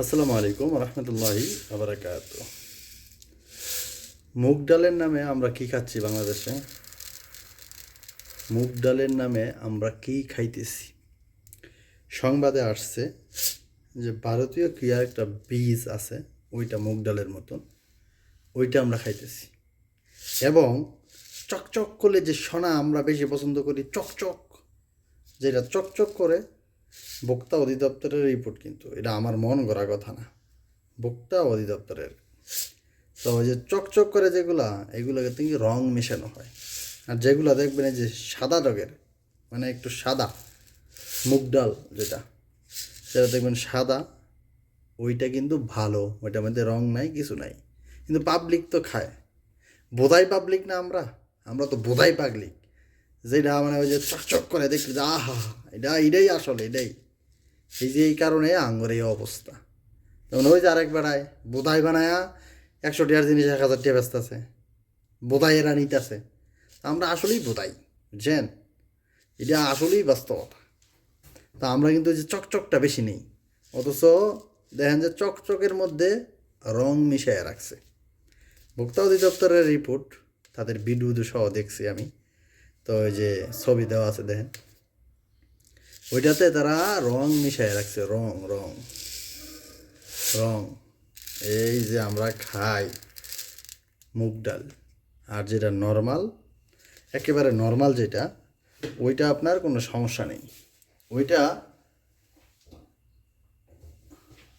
আসসালামু আলাইকুম রহমতুল্লাহি আবরাকাত। মুগ ডালের নামে আমরা কি খাচ্ছি বাংলাদেশে? মুগ ডালের নামে আমরা কি খাইতেছি? সংবাদে আসছে যে ভারতীয় ক্রিয়ার একটা বীজ আছে, ওইটা মুগ ডালের মতন, ওইটা আমরা খাইতেছি। এবং চকচক করলে যে সোনা আমরা বেশি পছন্দ করি, চকচক, যেটা চকচক করে বক্তা অধিদপ্তরের রিপোর্ট কিন্তু, এটা আমার মন গড়া কথা না। বক্তা অধিদপ্তরের। তো ওই যে চকচক করে যেগুলা, এগুলোকে তুমি রং মেশানো হয়। আর যেগুলো দেখবেন এই যে সাদা রঙের মানে একটু সাদা, মুগ ডাল যেটা, সেটা দেখবেন সাদা, ওইটা কিন্তু ভালো, ওইটার মধ্যে রং নাই, কিছু নাই। কিন্তু পাবলিক তো খায়। বোধাই পাবলিক না আমরা আমরা তো বোধাই পাবলিক যেটা মানে ওই যে চকচক করে দেখতে যে, আহা এটা এটাই আসলে, এটাই। এই যে এই কারণে আঙ্গুর এই অবস্থা। যেমন ওই যে আরেক বেড়ায় বোধাই বানায়া একশো টাকার জিনিস এক হাজার টিয়া ব্যস্ত আছে বোধাই এরা নিতেছে। আমরা আসলেই বোধাই বুঝছেন? এটা আসলেই বাস্তবতা। তা আমরা কিন্তু যে চকচকটা বেশি নেই। অথচ দেখেন যে চকচকের মধ্যে রং মিশাইয়া রাখছে। ভোক্তা অধিদপ্তরের রিপোর্ট, তাদের ভিডিও সহ দেখছি আমি। তো ওই যে ছবি দেওয়া আছে, দেখেন। ওইটাতে তারা রং মিশাই রাখছে, রং রং রং। এই যে আমরা খাই মুগ ডাল, আর যেটা নর্মাল, একেবারে নর্মাল যেটা, ওইটা আপনার কোনো সমস্যা নেই। ওইটা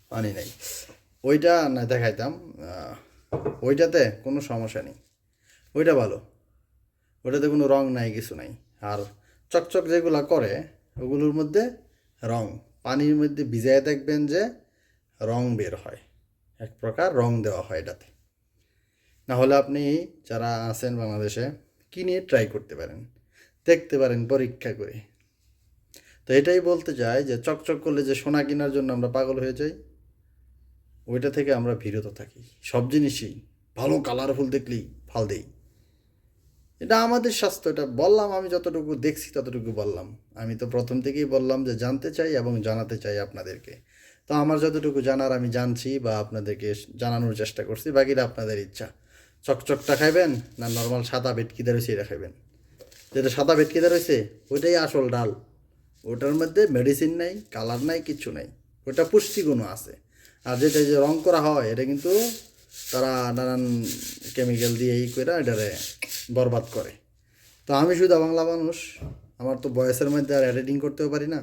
পানি নেই। ওইটা না দেখাইতাম ওইটাতে কোনো সমস্যা নেই। ওইটা ভালো। ওটাতে কোনো রং নাই, কিছু নাই। আর চকচক যেগুলো করে, ওগুলোর মধ্যে রং, পানির মধ্যে ভিজায় দেখবেন যে রং বের হয়। এক প্রকার রং দেওয়া হয় এটাতে। না হলে আপনি যারা আছেন বাংলাদেশে, কিনে ট্রাই করতে পারেন। দেখতে পারেন পরীক্ষা করে। তো এটাই বলতে চাই যে চকচক করলে যে সোনা কেনার জন্য আমরা পাগল হয়ে যাই, ওইটা থেকে আমরা বিরত থাকি। সব জিনিসই ভালো কালারফুল দেখলেই ফাল দেই। এটা আমাদের স্বাস্থ্য, এটা বললাম আমি যতটুকু দেখছি ততটুকু বললাম। আমি তো প্রথম থেকেই বললাম যে জানতে চাই এবং জানাতে চাই আপনাদেরকে। তো আমার যতটুকু জানার আমি জানছি বা আপনাদেরকে জানানোর চেষ্টা করছি, বাকিটা আপনাদের ইচ্ছা। চকচকটা খাইবেন না নর্মাল সাদা ভেটকিদা রয়েছে এটা খাইবেন? যেটা সাদা ভেটকিদা রয়েছে ওইটাই আসল ডাল। ওটার মধ্যে মেডিসিন নাই কালার নাই কিচ্ছু নাই। ওটা পুষ্টিগুণও আছে। আর যেটা যে রং করা হয়, এটা কিন্তু তারা নানান কেমিক্যাল দিয়ে এই করে এটারে বরবাদ করে। তো আমি শুধু বাংলা মানুষ, আমার তো বয়সের মধ্যে আর এডিটিং করতেও পারি না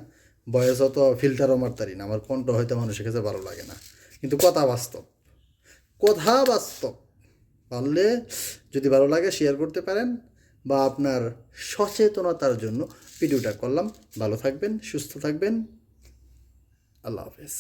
বয়স অত ফিল্টারও মারতারি না, আমার কণ্ঠ হয়তো মানুষের কাছে ভালো লাগে না। কিন্তু কথা বাস্তব কথা বাস্তব। পারলে যদি ভালো লাগে শেয়ার করতে পারেন বা আপনার সচেতনতার জন্য ভিডিওটা করলাম। ভালো থাকবেন, সুস্থ থাকবেন। আল্লাহ হাফেজ।